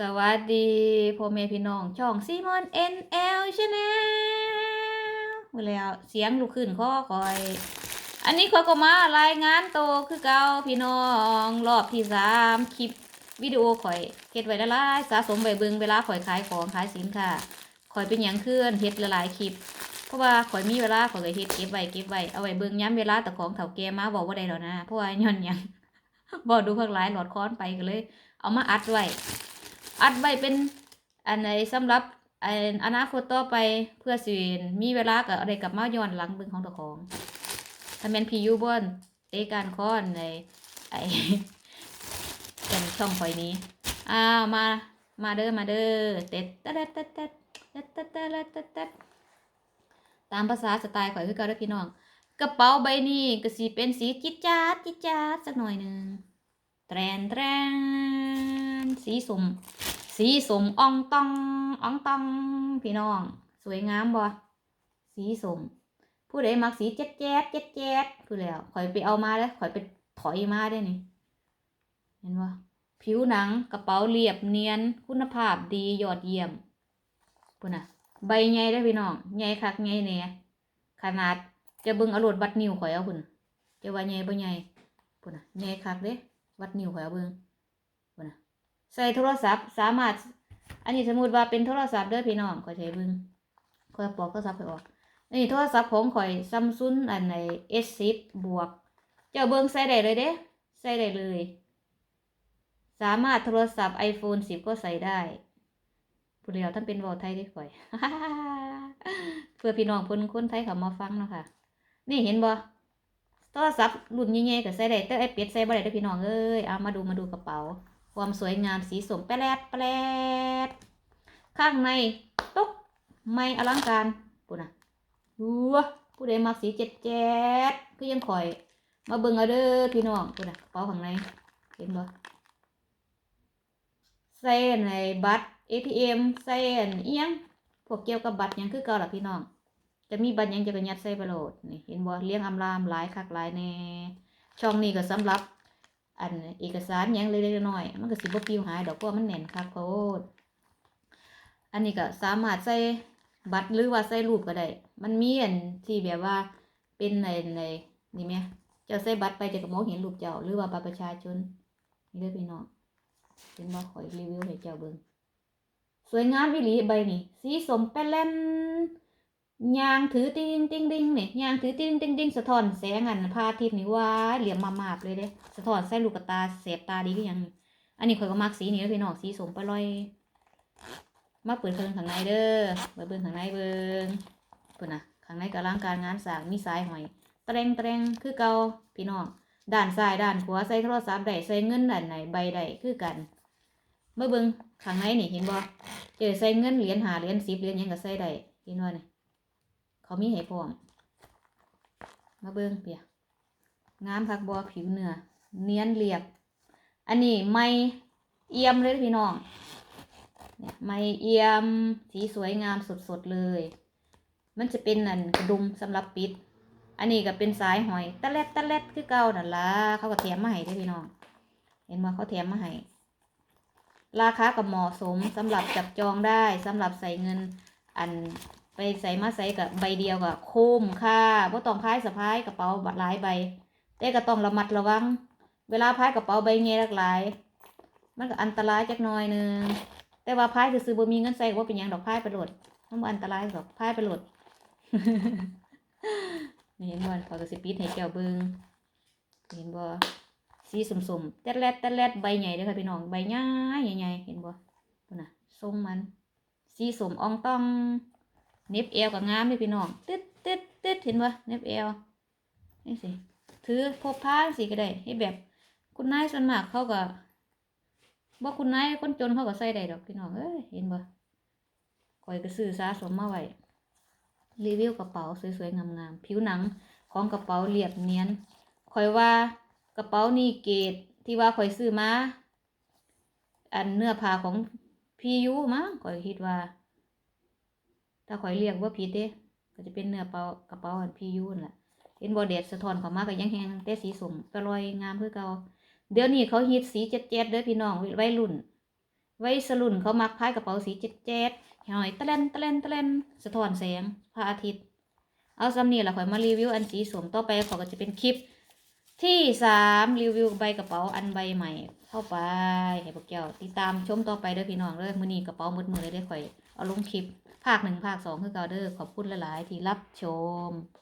สวัสดีพ่อแม่พี่น้อง ช่องซีมอน NL Channel หมดแล้วเสียงลุกขึ้นข้อคอย อันนี้เขาก็มารายงานโตวคือเก่าพี่น้องรอบที่สามคลิปวิดีโอข่อยเฮ็ดไว้ละลายสะสมไว้เบิงเวลาข่อยขายของขายสินค่ะข่อยเป็นหยังเคลื่อนเฮ็ดละหลายคลิป เพราะว่าข่อยมีเวลาข่อยก็เฮ็ดเก็บไว้เก็บไว้เอาไว้เบิงย้ำเวลาแต่ของเฒ่าแกมาบอกว่าได้แล้วนะเพราะว่าย้อนหยัง บอกดูข้างหลายหลอดค้อนไปก็เลย เอามาอัดไว้ อัดไว้เป็นอันไหนสำหรับอันอนาคตต่อไปเพื่อสิมีเวลากับอะไรกับมาย้อนหลังเบิ่งของตัวของถ้าแม่นพี่ยูบอนเตะการค้อนในไอเป็นช่องคอยนี้อ้าวมามาเด้อมาเด้อเต็ดตะเด็ดตะเด็ดตะเด็ดตะเด็ดตะเด็ดตามภาษาสไตล์ข่อยคือเก่าเด้อพี่น้องกระเป๋าใบนี้ก็สิเป็นสีจิ๊ดจ๊าดจิ๊ดจ๊าดสักหน่อยหนึ่งแตรนแตรนสีสม สีสมอ่องตองอ่องตอง พี่น้อง สวยงามบ่สีสม ผู้ใดมักสีเจ็ดแจ๊ดเจ็ดแจ๊ดคือแล้วข่อยไปเอามาแล้วข่อยไปถอยมาได้นี่ เห็นบ่ผิวหนังกระเป๋าเรียบเนียน คุณภาพดียอดเยี่ยมปุ่นน่ะ ใบใหญ่ได้พี่น้องใหญ่คักใหญ่แน่ขนาดจะเบิ่งอรวดวัดนิ้วข่อยเอาพุ่นจะว่าใหญ่บ่ใหญ่ปุ่นน่ะใหญ่คักเด้วัดนิ้วข่อยเอาเบิ่ง ใส่โทรศัพท์สามารถ อันนี้สมมติว่าเป็นโทรศัพท์เด้อพี่น้องข่อยใช้เบิ่งข่อยปอกโทรศัพท์ข่อยออกอันนี้โทรศัพท์ของข่อยซัมซุงอันใน S10 บวก เจ้าเบิ่งใส่ได้เลยเด้ใส่ได้เลย สามารถโทรศัพท์ iPhone 10 ก็ใส่ได้ผู้เดียวท่านเป็นวอลไทยได้ข่อย เพื่อพี่น้องเพิ่นคนไทยเขามาฟังเนาะค่ะ นี่เห็นบ่โทรศัพท์รุ่นใหญ่ๆก็ใส่ได้แต่ไอเป็ดใส่บ่ได้เด้อพี่น้องเอ้ยเอามาดูมาดูกระเป๋า ความสวยงามสีสมแปลดแปลดข้างในตุ๊กไม่อลังการปุ่นน่ะดูวผู้ใดมักสีเจ็ดเจ็ดคือยังคอย มาเบิ่งเอาเด้อพี่น้องปุ่นน่ะกระเป๋าข้างในเห็นบ่ใส่ในบัตร ATM ใส่นเอียงพวกเกี่ยวกับบัตรยังคือเก่าล่ะพี่น้อง จะมีบัตรยังจะกระยัดใส่ไปโหลดนี่เห็นบ่เลี้ยงอำลามหลายคักหลายแน่ช่องนี้ก็สำหรับ อันเอกสารยังเล็กๆน้อยๆมันก็สิบ่ปิวหายดอกเพราะมันแน่นคักโพดอันนี้ก็สามารถใส่บัตรหรือว่าใส่รูปก็ได้ มันมีอันที่แบบว่าเป็นในในนี่ไหมเจ้าใส่บัตรไปจะก็มองเห็นรูปเจ้าหรือว่าบัตรประชาชนนี่เด้อพี่น้องเป็นบ่ขอยรีวิวให้เจ้าเบิ่งสวยงามอีหลีใบนี่สีสมแปลน ยางถือติ้งติ้งติ้งเนี่ยยางถือติ้งติ้งติ้งสะท้อนแสงอันพาทิตย์นี่ว้ายเหลี่ยมมาบเลยเด้สะท้อนใส่ลูกตาเสียบตาดีก็ยัง อันนี้ข่อยก็มักสีนี้แล้วพี่น้องสีสมปลอย มาเปิดเครื่องข้างในเด้อเปิดเบิ่งข้างในเบิ่งเพิ่นนะข้างในก็ร่างการงานสางมีสายหอยแตรงแตรงคือเก่าพี่น้องด้านซ้ายด้านขวาใส่โทรศัพท์ได้ใส่เงินด้านไหนใบใดคือกันมาเบิ่งข้างในนี่เห็นบ่เจอใส่เงินเหรียญหาเหรียญสิบเหรียญยังก็ใส่ได้เห็นบ่นี่ เขามีให้พร้อม มาเบิ่งเปียงามคักบัวผิวเนื้อเนียนเรียบ อันนี้ไม่เอี่ยมเลยพี่น้องเนี่ยไม่เอี่ยมสีสวยงามสดๆเลย มันจะเป็นอันกระดุมสำหรับปิด อันนี้ก็เป็นสายหอยตะเล็ดตะเล็ดคือเก่านั่นละเขาก็แถมมาให้ด้พี่น้อง เห็นว่าเขาแถมมาให้ราคากับเหมาะสมสำหรับจับจองได้สำหรับใส่เงินอัน ไปใส่มาใส่กับใบเดียวกับคุ้มค่าบ่ต้องพายสะพายกระเป๋าบัดหลายใบแต่ก็ต้องระมัดระวัง เวลาพายกระเป๋าใบเงี้ยหลายมันก็อันตรายจักหน่อยหนึงแต่ว่าพายซื้อบ่มีเงินใส่ก็บ่เป็นยังดอกพายไปโหลดมันบ่อันตรายดอกพายไปโหลดเห็นบ่เขาก็สิปิดให้แก้วเบิ่งเห็นบ่สีสุ่มๆแตะแลดแตะแลดใบใหญ่เด้อค่ะพี่น้องใบใหญ่ใหญ่ๆเห็นบ่นน่ะทรงมัน สีสมอ่องต้อง เน็บเอวกับงามเลยพี่น้องตึ๊ดตึ๊ดตึ๊ดเห็นบ่เน็บเอวนี่สิถือพกพาสิก็ได้ให้แบบคุณนายส่วนมากเขาก็บ่คุณนายคนจนเขาก็ใส่ได้ดอกพี่น้องเอ้ยเห็นบ่คอยก็ซื้อสะสมมาไว้รีวิวกระเป๋าสวยๆงามๆผิวหนังของกระเป๋าเรียบเนียนคอยว่ากระเป๋านี่เกรดที่ว่าคอยซื้อมาอันเนื้อผ้าของพี่ยูมั้งคอยคิดว่า ถ้าคอยเรียกว่าผิดเด้ก็จะเป็นเนื้อเปากระเป๋าอันพียูนั่นแหละเห็นบอแดดสะท้อนเข้ามาก็ยังแหงแต่สีสมก็ลอยงามคือเก่าเดี๋ยวนี้เขาฮิตสีเจ็ดเจ็ดเด้อพี่น้องวัยรุ่น ไว้สรุ่นเขามักพายกระเป๋าสีเจ็ดเจ็ดหอยตะเลนตะเลนตะเลนสะท้อนแสงพระอาทิตย์ เอาซ้ำนี่แหละข่อยมารีวิวอันสีสมต่อไปขอก็จะเป็นคลิป ที่สามรีวิวใบกระเป๋าอันใบใหม่ เข้าไปให้พวกแก้วติดตามชมต่อไปเด้อพี่น้องเด้อมือนี้กระเป๋าหมดมือเลยได้อข่อย เอาลงคลิปภาคหนึ่งภาคสองคือเกาเดอร์ขอบคุณหลาย ๆ ที่รับชม